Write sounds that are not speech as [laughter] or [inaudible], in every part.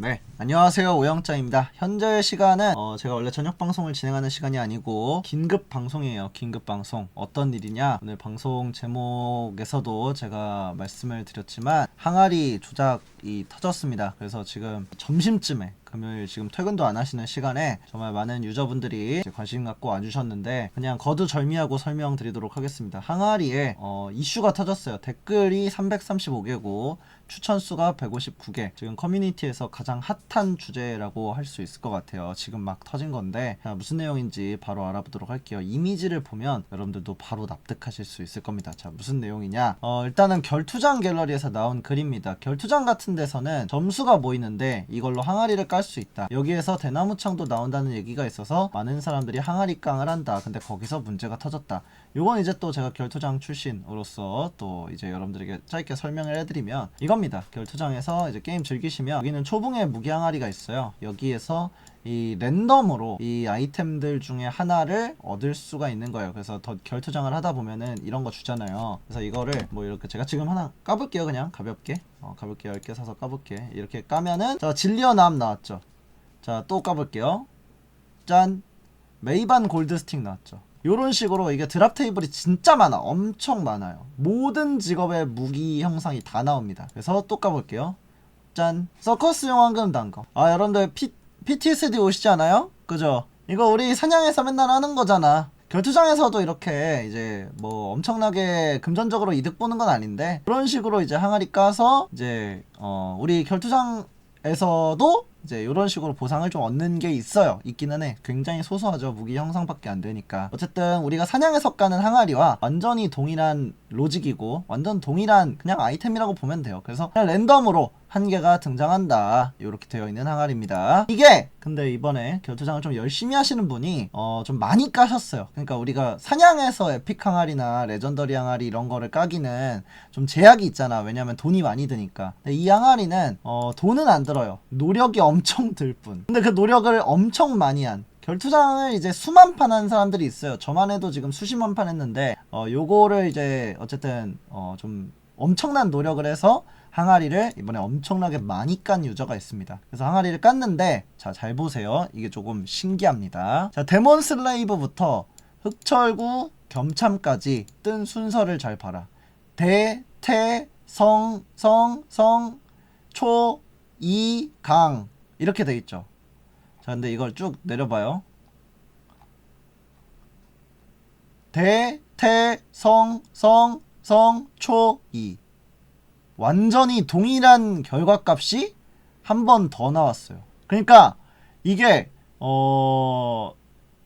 네, 안녕하세요. 오영자입니다. 현재 시간은 어, 제가 원래 저녁 방송을 진행하는 시간이 아니고 긴급 방송이에요. 긴급 방송. 어떤 일이냐? 오늘 방송 제목에서도 제가 말씀을 드렸지만 항아리 조작 이 터졌습니다. 그래서 지금 점심쯤에 금요일 지금 퇴근도 안 하시는 시간에 정말 많은 유저분들이 관심 갖고 와주셨는데 그냥 거두절미하고 설명드리도록 하겠습니다. 항아리에 어, 이슈가 터졌어요. 댓글이 335개고 추천 수가 159개. 지금 커뮤니티에서 가장 핫한 주제라고 할 수 있을 것 같아요. 지금 막 터진 건데 자, 무슨 내용인지 바로 알아보도록 할게요. 이미지를 보면 여러분들도 바로 납득하실 수 있을 겁니다. 자, 무슨 내용이냐? 어, 일단은 결투장 갤러리에서 나온 글입니다. 결투장 같은 데서는 점수가 모이는데 이걸로 항아리를 깔 수 있다. 여기에서 대나무창도 나온다는 얘기가 있어서 많은 사람들이 항아리 깡을 한다. 근데 거기서 문제가 터졌다. 요건 이제 또 제가 결투장 출신으로서 또 이제 여러분들에게 짧게 설명을 해드리면 이겁니다. 결투장에서 이제 게임 즐기시면 여기는 초붕의 무기 항아리가 있어요. 여기에서 이 랜덤으로 이 아이템들 중에 하나를 얻을 수가 있는 거예요. 그래서 더 결투장을 하다 보면은 이런 거 주잖아요. 그래서 이거를 뭐 이렇게 제가 지금 하나 까볼게요. 그냥 가볍게. 어, 가볍게 10개 사서 까볼게. 이렇게 까면은 자, 진리어남 나왔죠. 자, 또 까볼게요. 짠. 메이반 골드 스틱 나왔죠. 요런 식으로 이게 드랍 테이블이 진짜 많아. 엄청 많아요. 모든 직업의 무기 형상이 다 나옵니다. 그래서 또 까볼게요. 짠. 서커스 용 황금 단검. 아, 여러분들 P, PTSD 오시지 않아요? 그죠? 이거 우리 사냥에서 맨날 하는 거잖아. 결투장에서도 이렇게 이제 뭐 엄청나게 금전적으로 이득 보는 건 아닌데 그런 식으로 이제 항아리 까서 이제 어 우리 결투장에서도 이제 이런 식으로 보상을 좀 얻는 게 있어요. 있기는 해. 굉장히 소소하죠. 무기 형상밖에 안 되니까. 어쨌든 우리가 사냥에서 까는 항아리와 완전히 동일한 로직이고 완전 동일한 그냥 아이템이라고 보면 돼요. 그래서 그냥 랜덤으로 한 개가 등장한다. 이렇게 되어 있는 항아리입니다. 이게 근데 이번에 결투장을 좀 열심히 하시는 분이 어 좀 많이 까셨어요. 그러니까 우리가 사냥에서 에픽 항아리나 레전더리 항아리 이런 거를 까기는 좀 제약이 있잖아. 왜냐면 돈이 많이 드니까. 근데 이 항아리는 어 돈은 안 들어요. 노력이 엄청 들 뿐. 근데 그 노력을 엄청 많이 한 결투장을 이제 수만 판 한 사람들이 있어요. 저만 해도 지금 수십만 판 했는데 어 요거를 이제 어쨌든 어 좀 엄청난 노력을 해서 항아리를 이번에 엄청나게 많이 깐 유저가 있습니다. 그래서 항아리를 깠는데 자 잘 보세요. 이게 조금 신기합니다. 자 데몬 슬레이브부터 흑철구 겸참까지 뜬 순서를 잘 봐라. 대, 태, 성, 성, 성, 초, 이, 강 이렇게 돼 있죠. 자 근데 이걸 쭉 내려봐요. 대, 태, 성, 성, 성, 초, 이 완전히 동일한 결과값이 한 번 더 나왔어요. 그러니까 이게 어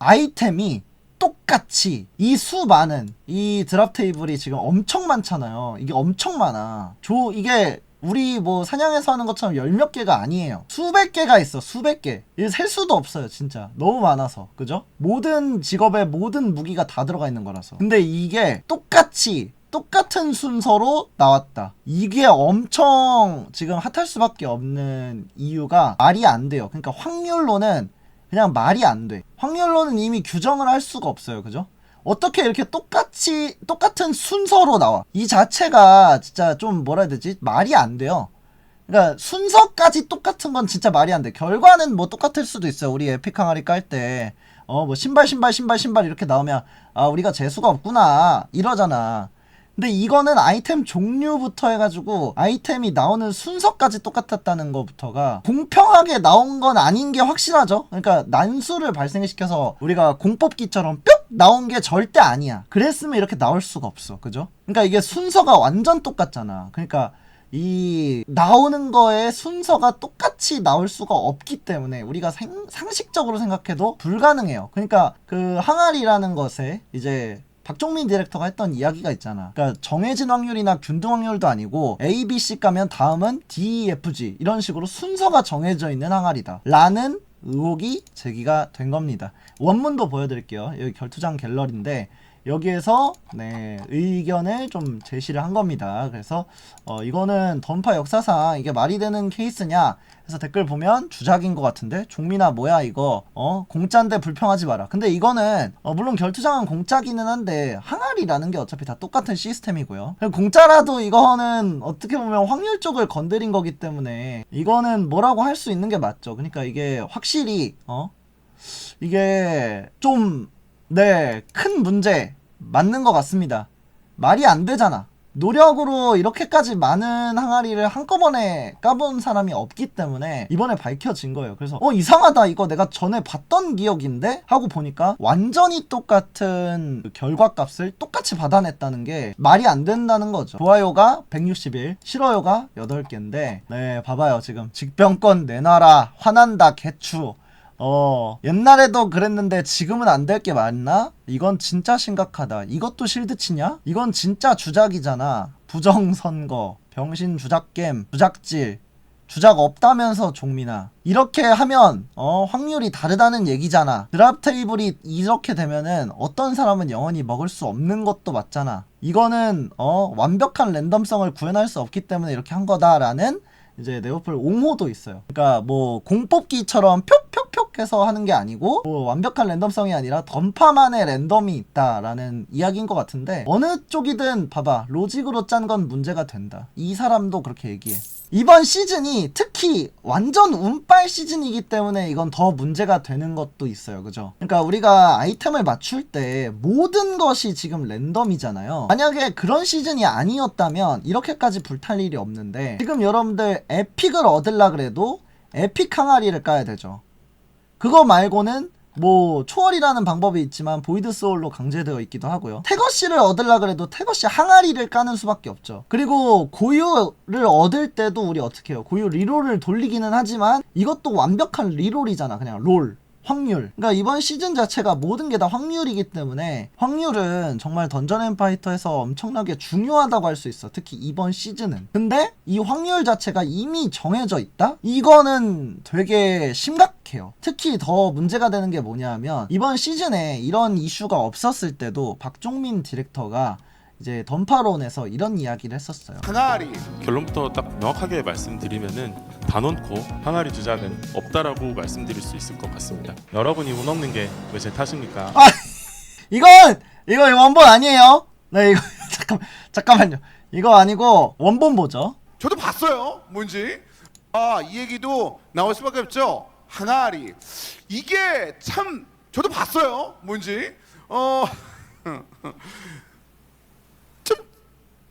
아이템이 똑같이 이 수 많은 이 드랍 테이블이 지금 엄청 많잖아요. 이게 엄청 많아. 조 이게 우리 뭐 사냥에서 하는 것처럼 열 몇 개가 아니에요. 수백 개가 있어. 수백 개. 이셀 수도 없어요, 진짜. 너무 많아서. 그죠? 모든 직업에 모든 무기가 다 들어가 있는 거라서. 근데 이게 똑같이 똑같은 순서로 나왔다. 이게 엄청 지금 핫할 수밖에 없는 이유가 말이 안 돼요. 그러니까 확률로는 그냥 말이 안 돼. 확률로는 이미 규정을 할 수가 없어요. 그죠? 어떻게 이렇게 똑같이 똑같은 순서로 나와? 이 자체가 진짜 좀 뭐라 해야 되지? 말이 안 돼요. 그러니까 순서까지 똑같은 건 진짜 말이 안 돼. 결과는 뭐 똑같을 수도 있어 요. 우리 에픽 항아리 깔 때. 어, 뭐 신발 신발 신발 신발 이렇게 나오면 아, 우리가 재수가 없구나. 이러잖아. 근데 이거는 아이템 종류부터 해가지고 아이템이 나오는 순서까지 똑같았다는 것부터가 공평하게 나온 건 아닌 게 확실하죠. 그러니까 난수를 발생시켜서 우리가 공뽑기처럼 뿅 나온 게 절대 아니야. 그랬으면 이렇게 나올 수가 없어. 그죠? 그러니까 이게 순서가 완전 똑같잖아. 그러니까 이 나오는 거에 순서가 똑같이 나올 수가 없기 때문에 우리가 생- 상식적으로 생각해도 불가능해요. 그러니까 그 항아리라는 것에 이제 박종민 디렉터가 했던 이야기가 있잖아. 그러니까 정해진 확률이나 균등 확률도 아니고 A, B, C 가면 다음은 D, E, F, G 이런 식으로 순서가 정해져 있는 항아리다. 라는 의혹이 제기가 된 겁니다. 원문도 보여드릴게요. 여기 결투장 갤러리인데 여기에서 네 의견을 좀 제시를 한 겁니다. 그래서 어 이거는 던파 역사상 이게 말이 되는 케이스냐 해서 댓글 보면 주작인 것 같은데 종민아 뭐야 이거 어 공짜인데 불평하지 마라. 근데 이거는 어 물론 결투장은 공짜기는 한데 항아리라는 게 어차피 다 똑같은 시스템이고요. 공짜라도 이거는 어떻게 보면 확률 쪽을 건드린 거기 때문에 이거는 뭐라고 할 수 있는 게 맞죠. 그러니까 이게 확실히 어 이게 좀, 네, 큰 문제 맞는 것 같습니다. 말이 안 되잖아. 노력으로 이렇게까지 많은 항아리를 한꺼번에 까본 사람이 없기 때문에 이번에 밝혀진 거예요. 그래서 어 이상하다 이거 내가 전에 봤던 기억인데 하고 보니까 완전히 똑같은 그 결과값을 똑같이 받아냈다는 게 말이 안 된다는 거죠. 좋아요가 161, 싫어요가 8개인데 네 봐봐요 지금 직병권 내놔라 화난다 개추 어 옛날에도 그랬는데 지금은 안 될 게 맞나? 이건 진짜 심각하다. 이것도 실드 치냐? 이건 진짜 주작이잖아. 부정선거, 병신 주작겜, 주작질, 주작 없다면서 종민아. 이렇게 하면 어 확률이 다르다는 얘기잖아. 드랍 테이블이 이렇게 되면은 어떤 사람은 영원히 먹을 수 없는 것도 맞잖아. 이거는 어 완벽한 랜덤성을 구현할 수 없기 때문에 이렇게 한 거다라는 이제 네오플 옹호도 있어요. 그러니까 뭐 공뽑기처럼 표 해서 하는 게 아니고 뭐 완벽한 랜덤성이 아니라 던파만의 랜덤이 있다라는 이야기인 것 같은데 어느 쪽이든 봐봐 로직으로 짠 건 문제가 된다 이 사람도 그렇게 얘기해 이번 시즌이 특히 완전 운빨 시즌이기 때문에 이건 더 문제가 되는 것도 있어요. 그죠? 그러니까 우리가 아이템을 맞출 때 모든 것이 지금 랜덤이잖아요. 만약에 그런 시즌이 아니었다면 이렇게까지 불탈 일이 없는데 지금 여러분들 에픽을 얻으려 그래도 에픽 항아리를 까야 되죠. 그거 말고는 뭐 초월이라는 방법이 있지만 보이드 소울로 강제되어 있기도 하고요. 태거 씨를 얻으려 그래도 태거 씨 항아리를 까는 수밖에 없죠. 그리고 고유를 얻을 때도 우리 어떻게 해요? 고유 리롤을 돌리기는 하지만 이것도 완벽한 리롤이잖아. 그냥 롤. 확률. 그러니까 이번 시즌 자체가 모든 게 다 확률이기 때문에 확률은 정말 던전 앤 파이터에서 엄청나게 중요하다고 할 수 있어. 특히 이번 시즌은. 근데 이 확률 자체가 이미 정해져 있다? 이거는 되게 심각해요. 특히 더 문제가 되는 게 뭐냐면 이번 시즌에 이런 이슈가 없었을 때도 박종민 디렉터가 이제 던파론에서 이런 이야기를 했었어요. 항아리 결론부터 딱 명확하게 말씀드리면은 단언코 항아리 주작은 없다라고 말씀드릴 수 있을 것 같습니다. 여러분이 운 없는 게 왜 제 탓입니까? [laughs] 이건 이거 원본 아니에요. 네 이거 [laughs] 잠깐 잠깐만요. 이거 아니고 원본 보죠. 저도 봤어요 뭔지 아 이 얘기도 나올 수밖에 없죠 항아리 이게 참 저도 봤어요 뭔지 어 [laughs] 좀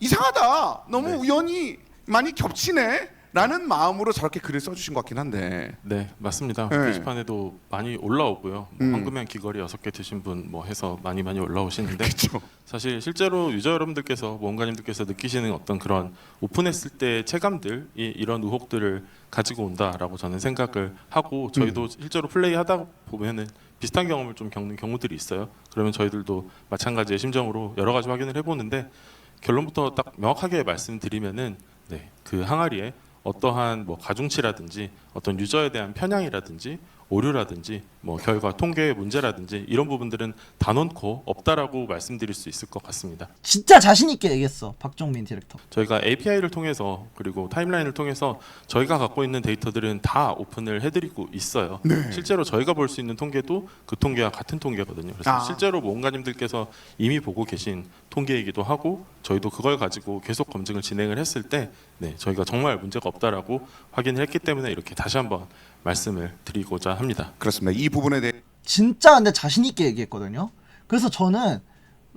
이상하다 너무 네. 우연히 많이 겹치네 라는 마음으로 저렇게 글을 써주신 것 같긴 한데 네 맞습니다. 네. 게시판에도 많이 올라오고요. 뭐 음. 황금엔 귀걸이 여섯 개 드신 분 뭐 해서 많이 많이 올라오시는데 그렇죠 사실 실제로 유저 여러분들께서 모험가님들께서 느끼시는 어떤 그런 오픈했을 때 체감들 이 이런 의혹들을 가지고 온다라고 저는 생각을 하고 저희도 실제로 플레이하다 보면은 비슷한 경험을 좀 겪는 경우들이 있어요. 그러면 저희들도 마찬가지의 심정으로 여러 가지 확인을 해보는데 결론부터 딱 명확하게 말씀드리면은 네, 그 항아리에 어떠한 뭐 가중치라든지 어떤 유저에 대한 편향이라든지 오류라든지 뭐 결과 통계의 문제라든지 이런 부분들은 단언코 없다라고 말씀드릴 수 있을 것 같습니다. 진짜 자신 있게 얘기했어 박종민 디렉터. 저희가 API를 통해서 그리고 타임라인을 통해서 저희가 갖고 있는 데이터들은 다 오픈을 해드리고 있어요. 실제로 저희가 볼 수 있는 통계도 그 통계와 같은 통계거든요. 그래서 아. 실제로 모험가님들께서 이미 보고 계신 통계이기도 하고 저희도 그걸 가지고 계속 검증을 진행을 했을 때 네, 저희가 정말 문제가 없다라고 확인을 했기 때문에 이렇게 다시 한번 말씀을 드리고자 합니다. 그렇습니다 이 부분에 대해 진짜 근데 자신 있게 얘기했거든요. 그래서 저는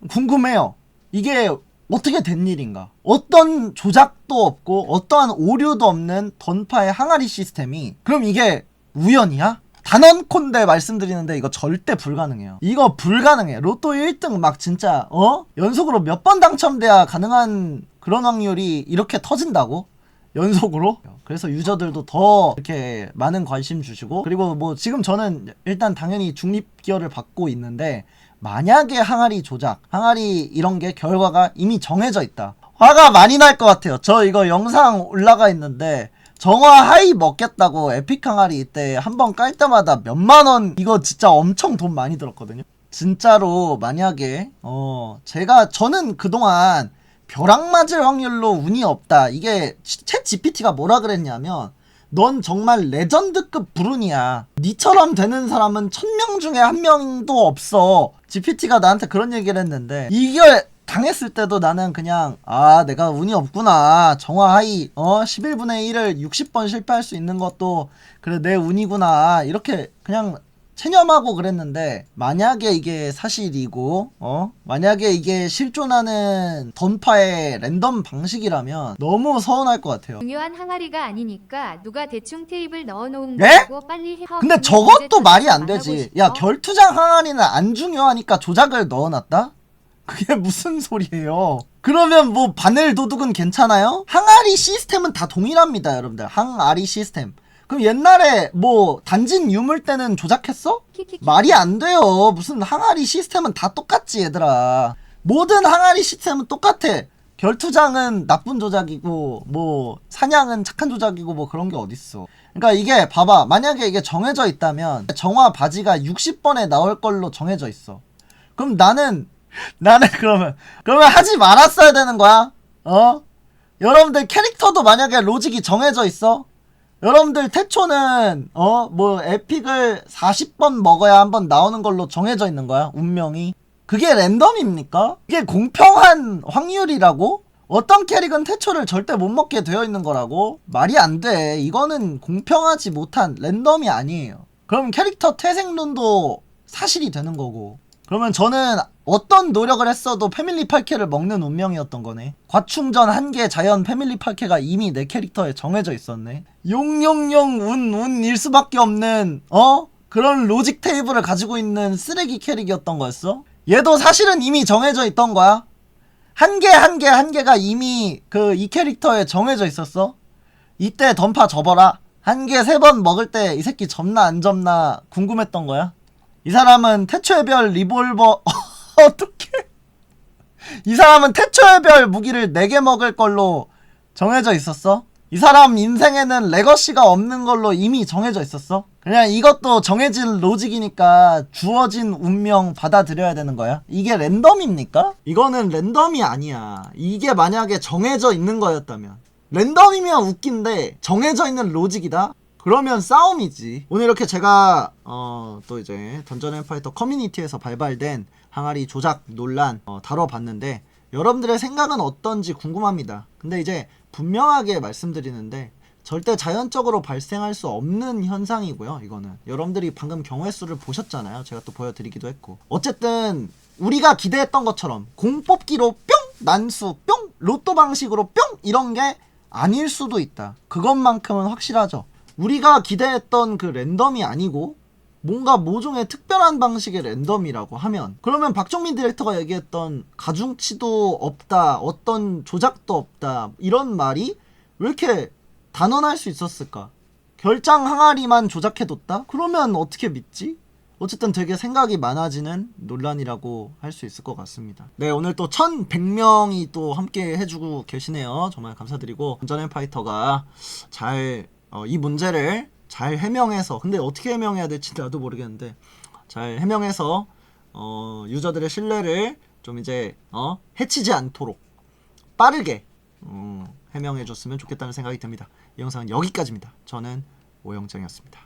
궁금해요. 이게 어떻게 된 일인가? 어떤 조작도 없고 어떠한 오류도 없는 던파의 항아리 시스템이 그럼 이게 우연이야? 단언콘대 말씀드리는데 이거 절대 불가능해요. 이거 불가능해. 로또 1등 막 진짜 어? 연속으로 몇 번 당첨돼야 가능한 그런 확률이 이렇게 터진다고? 연속으로. 그래서 유저들도 더 이렇게 많은 관심 주시고 그리고 뭐 지금 저는 일단 당연히 중립 기여를 받고 있는데 만약에 항아리 조작 항아리 이런 게 결과가 이미 정해져 있다. 화가 많이 날 것 같아요. 저 이거 영상 올라가 있는데 정화 하이 먹겠다고 에픽 항아리 이때 한 번 깔 때마다 몇만 원 이거 진짜 엄청 돈 많이 들었거든요. 진짜로 만약에 어 제가 저는 그동안 벼락 맞을 확률로 운이 없다. 이게 챗 GPT가 뭐라 그랬냐면 넌 정말 레전드급 불운이야. 니처럼 되는 사람은 천 명 중에 한 명도 없어. GPT가 나한테 그런 얘기를 했는데 이걸 당했을 때도 나는 그냥 아 내가 운이 없구나 정화 하이 어 11분의 1을 60번 실패할 수 있는 것도 그래 내 운이구나 이렇게 그냥 체념하고 그랬는데 만약에 이게 사실이고 어 만약에 이게 실존하는 던파의 랜덤 방식이라면 너무 서운할 것 같아요. 중요한 항아리가 아니니까 누가 대충 테이블 넣어놓은 예? 거고 빨리 해. 근데 저것도 말이 안 되지. 야 결투장 항아리는 안 중요하니까 조작을 넣어놨다? 그게 [laughs] 무슨 소리예요? 그러면 뭐 바늘 도둑은 괜찮아요? 항아리 시스템은 다 동일합니다, 여러분들. 항아리 시스템. 그럼 옛날에 뭐 단진 유물 때는 조작했어? 말이 안 돼요. 무슨 항아리 시스템은 다 똑같지, 얘들아. 모든 항아리 시스템은 똑같아. 결투장은 나쁜 조작이고, 뭐, 사냥은 착한 조작이고, 뭐 그런 게 어딨어. 그러니까 이게, 봐봐. 만약에 이게 정해져 있다면, 정화 바지가 60번에 나올 걸로 정해져 있어. 그럼 나는, 나는 그러면, 그러면 하지 말았어야 되는 거야? 어? 여러분들 캐릭터도 만약에 로직이 정해져 있어? 여러분들 태초는 어 뭐 에픽을 40번 먹어야 한 번 나오는 걸로 정해져 있는 거야 운명이 그게 랜덤입니까? 이게 공평한 확률이라고? 어떤 캐릭은 태초를 절대 못 먹게 되어 있는 거라고? 말이 안 돼. 이거는 공평하지 못한 랜덤이 아니에요. 그럼 캐릭터 태생론도 사실이 되는 거고. 그러면 저는 어떤 노력을 했어도 패밀리 8캐를 먹는 운명이었던 거네. 과충전 한 개 자연 패밀리 8캐가 이미 내 캐릭터에 정해져 있었네. 용용용 운 운일 수밖에 없는 어? 그런 로직 테이블을 가지고 있는 쓰레기 캐릭이었던 거였어? 얘도 사실은 이미 정해져 있던 거야. 한 개 한 개 한 개가 이미 그 이 캐릭터에 정해져 있었어. 이때 던파 접어라. 한 개 세 번 먹을 때 이 새끼 접나 안 접나 궁금했던 거야. 이 사람은 태초의 별 리볼버 [laughs] [laughs] 어떻게? 이 사람은 태초의 별 무기를 4개 먹을 걸로 정해져 있었어? 이 사람 인생에는 레거시가 없는 걸로 이미 정해져 있었어? 그냥 이것도 정해진 로직이니까 주어진 운명 받아들여야 되는 거야? 이게 랜덤입니까? 이거는 랜덤이 아니야. 이게 만약에 정해져 있는 거였다면. 랜덤이면 웃긴데 정해져 있는 로직이다? 그러면 싸움이지. 오늘 이렇게 제가 어 또 이제 던전 앤 파이터 커뮤니티에서 발발된 항아리 조작 논란 어, 다뤄봤는데 여러분들의 생각은 어떤지 궁금합니다. 근데 이제 분명하게 말씀드리는데 절대 자연적으로 발생할 수 없는 현상이고요. 이거는 여러분들이 방금 경우의 수를 보셨잖아요. 제가 또 보여드리기도 했고 어쨌든 우리가 기대했던 것처럼 공 뽑기로 뿅 난수 뿅 로또 방식으로 뿅 이런 게 아닐 수도 있다. 그것만큼은 확실하죠. 우리가 기대했던 그 랜덤이 아니고 뭔가 모종의 특별한 방식의 랜덤이라고 하면 그러면 박정민 디렉터가 얘기했던 가중치도 없다 어떤 조작도 없다 이런 말이 왜 이렇게 단언할 수 있었을까 결장 항아리만 조작해뒀다 그러면 어떻게 믿지 어쨌든 되게 생각이 많아지는 논란이라고 할 수 있을 것 같습니다. 네, 오늘 또 1100명이 또 함께 해주고 계시네요. 정말 감사드리고, 전전 파이터가 잘, 어, 이 문제를 잘 해명해서, 근데 어떻게 해명해야 될지 나도 모르겠는데, 잘 해명해서, 어, 유저들의 신뢰를 좀 이제, 어, 해치지 않도록 빠르게, 음, 해명해줬으면 좋겠다는 생각이 듭니다. 이 영상은 여기까지입니다. 저는 오영정이었습니다.